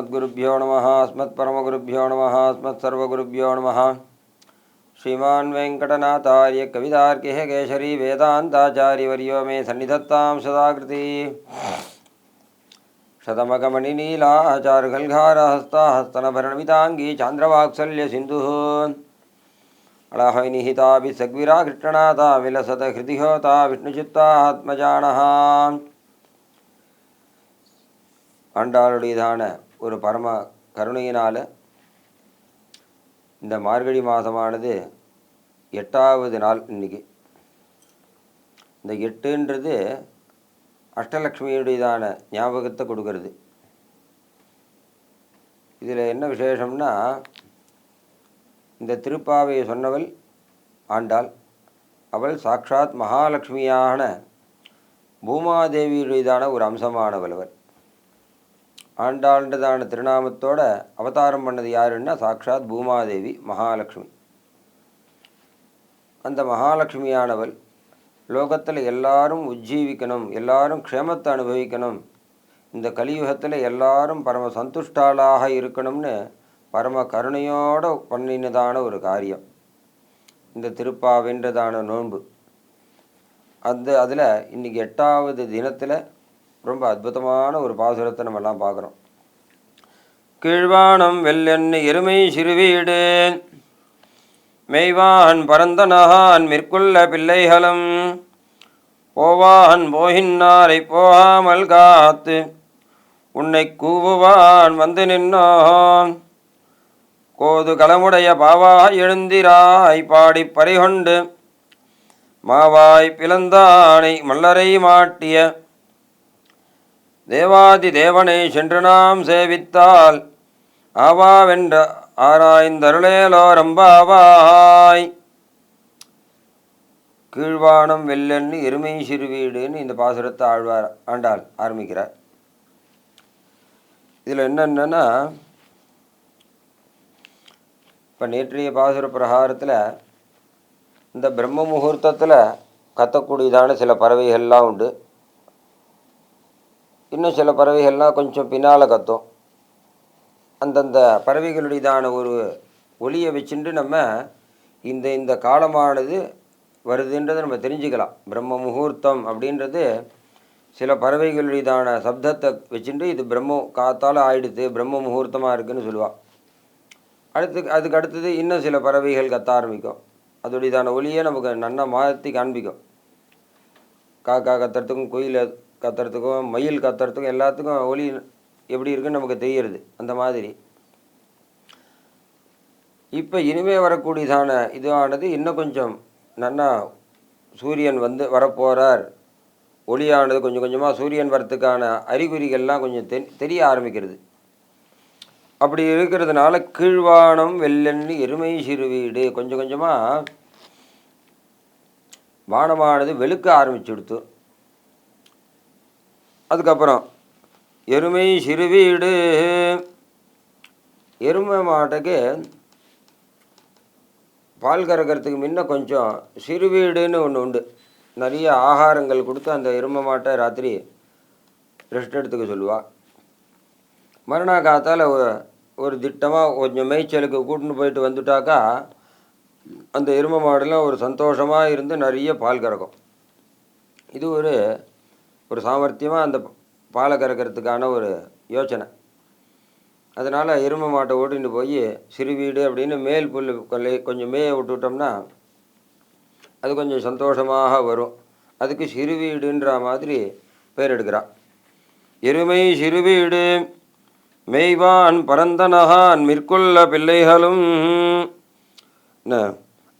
अस्मद्गुरुभ्यो नमः अस्मत्परमगुरुभ्यो नमः अस्मत्सर्वगुरुभ्यो नमः श्रीमान् वेङ्कटनाथार्य कवितार्किः केशरी वेदान्ताचार्यवर्यो मे सन्निधत्तां सदाकृति शतमकमणिनीलाचारुगल्घारहस्ताहस्तनभरणमिताङ्गी चान्द्रवात्सल्यसिन्धुः अळहविनिहिताभिः सग्विरा कृष्णनाथा विलसत हृदिहोता विष्णुचित्तात्मजानः ஆண்டாளுடையதான ஒரு பரம கருணையினால் இந்த மார்கழி மாதமானது எட்டாவது நாள் இன்னைக்கு. இந்த எட்டுன்றது அஷ்டலக்ஷ்மியுடையதான ஞாபகத்தை கொடுக்கறது. இதில் என்ன விசேஷம்னா இந்த திருப்பாவையை சொன்னவள் ஆண்டாள். அவள் சாட்சாத் மகாலட்சுமியான பூமாதேவியுடையதான ஒரு அம்சமானவள் அவர் ஆண்டாண்டதான திருநாமத்தோட அவதாரம் பண்ணது யாருன்னா சாக்ஷாத் பூமாதேவி மகாலட்சுமி. அந்த மகாலட்சுமியானவள் லோகத்தில் எல்லாரும் உஜ்ஜீவிக்கணும் எல்லாரும் க்ஷேமத்தை அனுபவிக்கணும் இந்த கலியுகத்தில் எல்லாரும் பரம சந்துஷ்டாளாக இருக்கணும்னு பரம கருணையோடு பண்ணினதான ஒரு காரியம். இந்த திருப்பாவென்றதான நோன்பு. அந்த அதில் இன்றைக்கி எட்டாவது தினத்தில் ரொம்ப அற்புதமான ஒரு பாசுரத்தை நம்ம எல்லாம் பார்க்குறோம். கீழ்வானம் வெள்ளெண்ணு எருமை சிறுவீடு மெய்வான் பரந்தனகான் மிற்குள்ள பிள்ளைகளும். போவான் போகின்னாரை போகாமல் காத்து. உன்னை கூவுவான் வந்து நின்னோம். கோது கலமுடைய பாவாய் எழுந்திராய் பாடிப் பறிகொண்டு மாவாய் பிளந்தானை மல்லரை மாட்டிய. தேவாதி தேவனை சென்று நாம் சேவித்தால் ஆவாவென்ற ஆராய்ந்தருளேலோரம்பாவாய் கீழ்வானம் வெள்ளன்னு எருமை சிறுவீடுன்னு இந்த பாசுரத்தை ஆழ்வார் ஆண்டாள் ஆரம்பிக்கிறார். இதில் என்னென்னா இப்போ நேற்றைய பாசுர பிரகாரத்தில் இந்த பிரம்ம முகூர்த்தத்தில் கத்தக்கூடியதான சில பறவைகள்லாம் உண்டு. இன்னும் சில பறவைகள்லாம் கொஞ்சம் பின்னால் கத்தும். அந்தந்த பறவைகளுடையதான ஒரு ஒளியை வச்சுட்டு நம்ம இந்த இந்த காலமானது வருதுன்றதை நம்ம தெரிஞ்சுக்கலாம். பிரம்ம முகூர்த்தம் அப்படின்றது சில பறவைகளுடையதான சப்தத்தை வச்சுட்டு இது பிரம்ம காத்தால் ஆயிடுது பிரம்ம முகூர்த்தமாக இருக்குதுன்னு சொல்லுவாள் அடுத்து அதுக்கு அடுத்தது இன்னும் சில பறவைகள் கத்த ஆரம்பிக்கும். அதோடையதான ஒளியை நமக்கு நன்னா மாற்றி காண்பிக்கும். காக்கா கத்துறதுக்கும் குயில் கத்துறதுக்கும் மயில் கத்துறதுக்கும் எல்லாத்துக்கும் ஒலி எப்படி இருக்குன்னு நமக்கு தெரிகிறது அந்த மாதிரி. இப்போ இனிமே வரக்கூடியதான இதுவானது இன்னும் கொஞ்சம் நன்னா சூரியன் வந்து வரப்போகிறார் ஒளியானது கொஞ்சம் கொஞ்சமாக சூரியன் வரத்துக்கான அறிகுறிகள்லாம் கொஞ்சம் தெ தெரிய ஆரம்பிக்கிறது. அப்படி இருக்கிறதுனால கீழ்வானம் வெள்ளன்னு எருமை சிறுவீடு கொஞ்சம் கொஞ்சமாக வானமானது வெளுக்க ஆரம்பிச்சுடுத்து. அதுக்கப்புறம் எருமை சிறுவீடு எருமை மாட்டுக்கு பால் கறக்கிறதுக்கு முன்ன கொஞ்சம் சிறுவீடுன்னு ஒன்று உண்டு. நிறைய ஆகாரங்கள் கொடுத்து அந்த எருமை மாட்டை ராத்திரி ரெஸ்ட் எடுத்துக்க சொல்லுவாள் மறுநா காத்தால் ஒரு திட்டமாக கொஞ்சம் மேய்ச்சலுக்கு கூட்டின்னு போயிட்டு வந்துட்டாக்கா அந்த எருமை மாடெல்லாம் ஒரு சந்தோஷமாக இருந்து நிறைய பால் கறக்கும். இது ஒரு ஒரு சாமர்த்தியமாக அந்த பாலை கறக்கிறதுக்கான ஒரு யோசனை. அதனால் எருமை மாட்டை ஓட்டின்னு போய் சிறு வீடு அப்படின்னு மேல் புல் கொல்லை கொஞ்சம் மேய விட்டுவிட்டோம்னா அது கொஞ்சம் சந்தோஷமாக வரும். அதுக்கு சிறு வீடுன்ற மாதிரி பேர் எடுக்கிறான். எருமை சிறுவீடு மெய்வான் பரந்தனகான் மிற்குள்ள பிள்ளைகளும்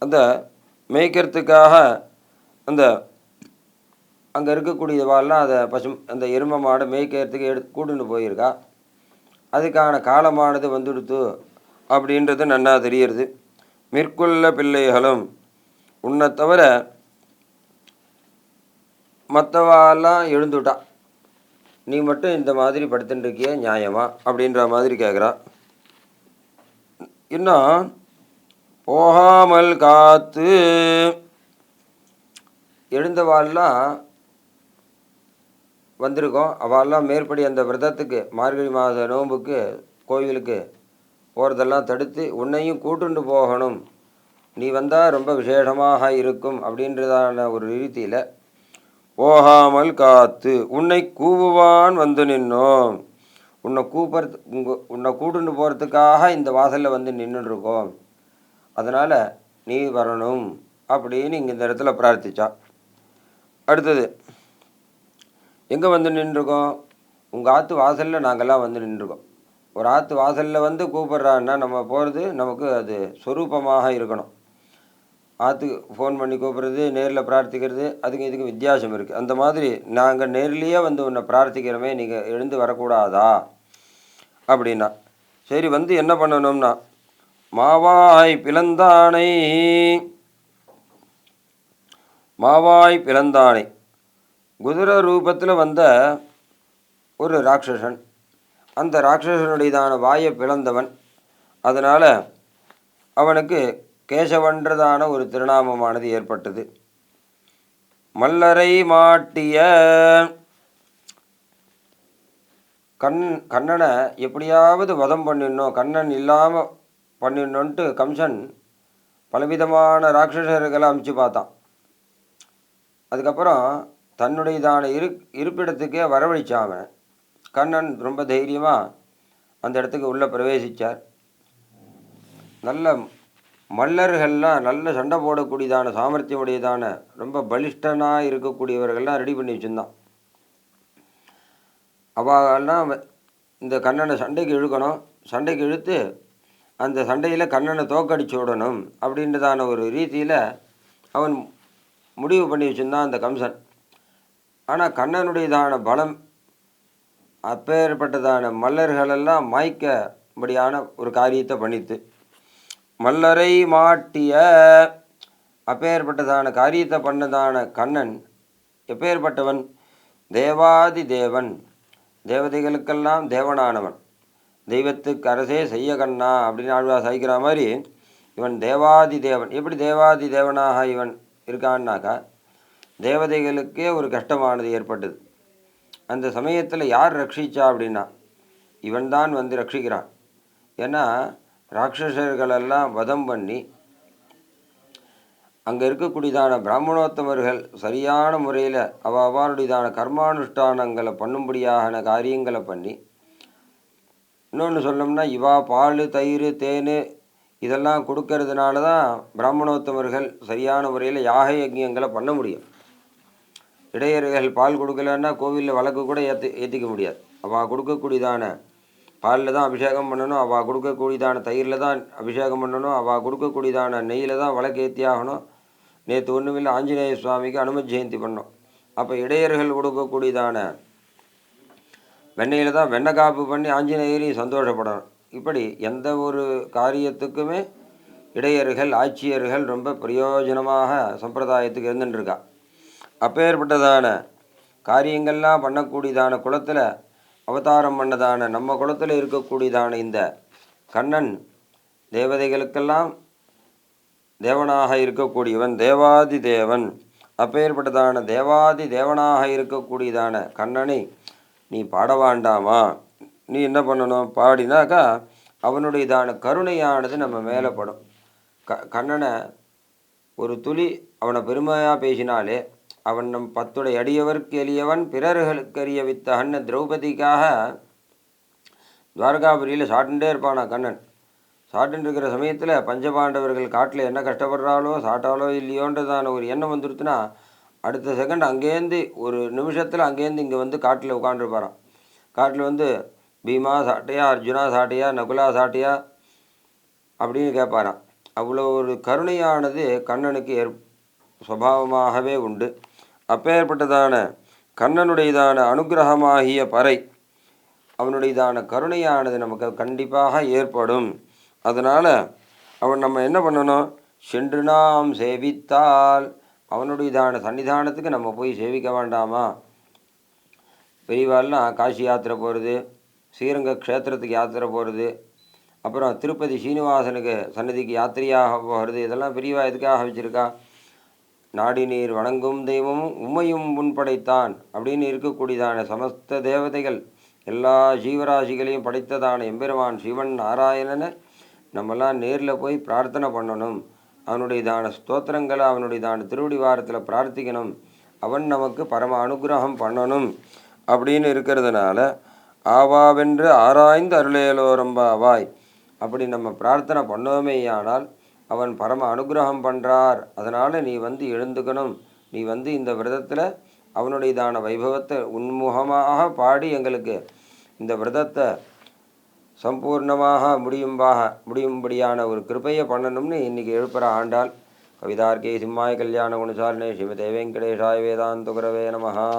அந்த மேய்க்கிறதுக்காக அந்த அங்கே இருக்கக்கூடியவாள்லாம் அதை பசு அந்த எருமை மாடை மேய்க்கிறதுக்கு எடு கூட்டுன்னு போயிருக்கா. அதுக்கான காலமானது வந்துடுத்து அப்படின்றது நன்னா தெரியறது. மேற்கொள்ள பிள்ளைகளும் உன்னை தவிர மற்றவாலாம் எழுந்துட்டா. நீ மட்டும் இந்த மாதிரி படுத்துட்டுருக்கிய நியாயமா? அப்படின்ற மாதிரி கேட்குறான் இன்னும் போகாமல் காத்து எழுந்தவாள்லாம் வந்திருக்கோம். அவெல்லாம் மேற்படி அந்த விரதத்துக்கு மார்கழி மாத நோன்புக்கு கோவிலுக்கு போகிறதெல்லாம் தடுத்து உன்னையும் கூட்டுண்டு போகணும். நீ வந்தால் ரொம்ப விசேஷமாக இருக்கும் அப்படின்றதான ஒரு ரீதியில் போகாமல் காத்து உன்னை கூவுவான் வந்து நின்னோம். உன்னை கூப்பிட்றது உங்க உன்னை கூட்டுண்டு போகிறதுக்காக இந்த வாசலில் வந்து நின்றுருக்கோம் அதனால் நீ வரணும். அப்படின்னு இங்கே இந்த இடத்துல பிரார்த்திச்சா அடுத்தது எங்கே வந்து நின்றுருக்கோம்? உங்கள் ஆற்று வாசலில் நாங்கள்லாம் வந்து நின்றுருக்கோம். ஒரு ஆற்று வாசலில் வந்து கூப்பிட்றான்னா நம்ம போகிறது நமக்கு அது சொரூபமாக இருக்கணும். ஆற்றுக்கு ஃபோன் பண்ணி கூப்பிட்றது நேரில் பிரார்த்திக்கிறது அதுக்கு இதுக்கு வித்தியாசம் இருக்குது அந்த மாதிரி நாங்கள் நேர்லேயே வந்து உன்னை பிரார்த்திக்கிறோமே நீங்கள் எழுந்து வரக்கூடாதா? அப்படின்னா. சரி வந்து என்ன பண்ணணும்னா மாவாய் பிளந்தானை மாவாய் பிளந்தானை. குதிரை ரூபத்தில் வந்த ஒரு ராட்சசன். அந்த ராட்சசனுடையதான வாயை பிளந்தவன். அதனால் அவனுக்கு கேசவன்றதான ஒரு திருநாமமானது ஏற்பட்டது. மல்லரை மாட்டிய கண் கண்ணனை எப்படியாவது வதம் பண்ணிடணும். கண்ணன் இல்லாமல் பண்ணிடணுன்ட்டு கம்சன் பலவிதமான ராட்சசர்களை அமுச்சு பார்த்தான். அதுக்கப்புறம் தன்னுடையதான இரு இருப்பிடத்துக்கே வரவழைச்சான் அவன் கண்ணன் ரொம்ப தைரியமாக அந்த இடத்துக்கு உள்ளே பிரவேசித்தார் நல்ல மல்லர்கள்லாம் நல்ல சண்டை போடக்கூடியதான சாமர்த்தியமுடையதான ரொம்ப பலிஷ்டனாக இருக்கக்கூடியவர்கள்லாம் ரெடி பண்ணி வச்சுருந்தான். அவெல்லாம் இந்த கண்ணனை சண்டைக்கு இழுக்கணும் சண்டைக்கு இழுத்து அந்த சண்டையில் கண்ணனை தோக்கடிச்சு விடணும் அப்படின்றதான ஒரு ரீதியில் அவன் முடிவு பண்ணி வச்சுருந்தான் அந்த கம்சன். ஆனால் கண்ணனுடையதான பலம் அப்பேற்பட்டதான மல்லர்களெல்லாம் மாய்க்கபடியான ஒரு காரியத்தை பண்ணித்து மல்லரை மாட்டிய அப்பேற்பட்டதான காரியத்தை பண்ணதான கண்ணன் எப்பேற்பட்டவன்? தேவாதி தேவன். தேவதைகளுக்கெல்லாம் தேவனானவன். தெய்வத்துக்கு அரசே செய்ய கண்ணா அப்படின்னு ஆழ்வா சாய்க்கிற மாதிரி இவன் தேவாதி தேவன். எப்படி தேவாதி தேவனாக இவன் இருக்கான்னாக்கா தேவதைகளுக்கே ஒரு கஷ்டமானது ஏற்பட்டது. அந்த சமயத்தில் யார் ரட்சிச்சா அப்படின்னா இவன்தான் வந்து ரட்சிக்கிறான். ஏன்னா ராட்சசர்களெல்லாம் வதம் பண்ணி அங்கே இருக்கக்கூடியதான பிராமணோத்தமர்கள் சரியான முறையில் அவ அவருடையதான கர்மானுஷ்டானங்களை பண்ணும்படியான காரியங்களை பண்ணி இன்னொன்று சொல்லணும்னா இவா பால் தயிர் தேன் இதெல்லாம் கொடுக்கறதுனால தான் பிராமணோத்தமர்கள் சரியான முறையில் யாக யஜ்யங்களை பண்ண முடியும். இடையர்கள் பால் கொடுக்கலன்னா கோவிலில் வழக்கு கூட ஏற்றி ஏற்றிக்க முடியாது. அவள் கொடுக்கக்கூடியதான பாலில் தான் அபிஷேகம் பண்ணணும் அவள் கொடுக்கக்கூடியதான தயிரில் தான் அபிஷேகம் பண்ணணும் அவள் கொடுக்கக்கூடியதான நெய்யில் தான் வழக்கு ஏற்றி ஆகணும். நேற்று ஒன்றுமில்லை ஆஞ்சநேய சுவாமிக்கு அனுமதி ஜெயந்தி பண்ணோம். அப்போ இடையர்கள் கொடுக்கக்கூடியதான வெண்ணெயில் தான் வெண்ணெய் காப்பு பண்ணி ஆஞ்சநேயரையும் சந்தோஷப்படணும். இப்படி எந்த ஒரு காரியத்துக்குமே இடையர்கள் ஆட்சியர்கள் ரொம்ப பிரயோஜனமாக சம்பிரதாயத்துக்கு இருந்துட்டுருக்கா அப்பேற்பட்டதான காரியங்கள்லாம் பண்ணக்கூடியதான குளத்தில் அவதாரம் பண்ணதான நம்ம குளத்தில் இருக்கக்கூடியதான இந்த கண்ணன் தேவதைகளுக்கெல்லாம் தேவனாக இருக்கக்கூடியவன் தேவாதி தேவன். அப்பேற்பட்டதான தேவாதி தேவனாக இருக்கக்கூடியதான கண்ணனை நீ பாட வேண்டாமா? நீ என்ன பண்ணணும்? பாடினாக்கா அவனுடையதான கருணையானது நம்ம மேலே படும். க கண்ணனை ஒரு துளி அவனை பெருமையாக பேசினாலே அவன் நம் பத்துடை அடியவர்க்கு எளியவன் பிறர்களுக்கு அறிய அண்ணன் திரௌபதிக்காக துவாரகாபுரியில் சாட்டுண்டே இருப்பானா கண்ணன். சாட்டுன்னு இருக்கிற சமயத்தில் பஞ்சபாண்டவர்கள் காட்டில் என்ன கஷ்டப்படுறாளோ சாட்டாலோ இல்லையோன்றதான ஒரு எண்ணம் வந்துருச்சுன்னா அடுத்த செகண்ட் அங்கேருந்து ஒரு நிமிஷத்தில் அங்கேருந்து இங்கே வந்து காட்டில் உட்காந்துருப்பாரான் காட்டில் வந்து பீமா சாட்டையா அர்ஜுனா சாட்டையா நகுலா சாட்டையா? அப்படின்னு கேட்பாரான் அவ்வளோ ஒரு கருணையானது கண்ணனுக்கு ஏற் சுவாவமாகவே உண்டு. அப்பேற்பட்டதான கண்ணனுடையதான அனுகிரகமாகிய பறை அவனுடையதான கருணையானது நமக்கு கண்டிப்பாக ஏற்படும். அதனால் அவன் நம்ம என்ன பண்ணணும்? சென்று நாம் சேவித்தால் அவனுடையதான சன்னிதானத்துக்கு நம்ம போய் சேவிக்க வேண்டாமா? பெரியவாள்லாம் காசி யாத்திரை போகிறது ஸ்ரீரங்க க்ஷேத்திரத்துக்கு யாத்திரை போகிறது அப்புறம் திருப்பதி சீனிவாசனுக்கு சன்னதிக்கு யாத்திரையாக போகிறது இதெல்லாம் பெரியவா எதுக்காக வச்சுருக்கா? நாடி நீர் வணங்கும் தெய்வமும் உம்மையும் முன்படைத்தான் அப்படின்னு இருக்கக்கூடியதான சமஸ்த தேவதைகள். எல்லா ஜீவராசிகளையும் படைத்ததான எம்பெருமான் சிவன் நாராயணனை நம்மெல்லாம் நேரில் போய் பிரார்த்தனை பண்ணணும். அவனுடையதான ஸ்தோத்திரங்களை அவனுடையதான திருவடி வாரத்தில் பிரார்த்திக்கணும். அவன் நமக்கு பரம அனுகிரகம் பண்ணணும் அப்படின்னு இருக்கிறதுனால ஆவாவென்று ஆராய்ந்து அருளேலோரம்பாவாய் அப்படி நம்ம பிரார்த்தனை பண்ணோமேயானால் அவன் பரம அனுகிரகம் பண்ணுறார் அதனால் நீ வந்து எழுந்துக்கணும். நீ வந்து இந்த விரதத்தில் அவனுடையதான வைபவத்தை உன்முகமாக பாடி எங்களுக்கு இந்த விரதத்தை சம்பூர்ணமாக முடியும்பாக முடியும்படியான ஒரு கிருபையை பண்ணணும்னு இன்றைக்கி எழுப்புற ஆண்டாள். கவிதார்கே சிம்மாய் கல்யாண குணசாலினே ஸ்ரீமதே வெங்கடேஷாய வேதாந்த குரவே நமஹா.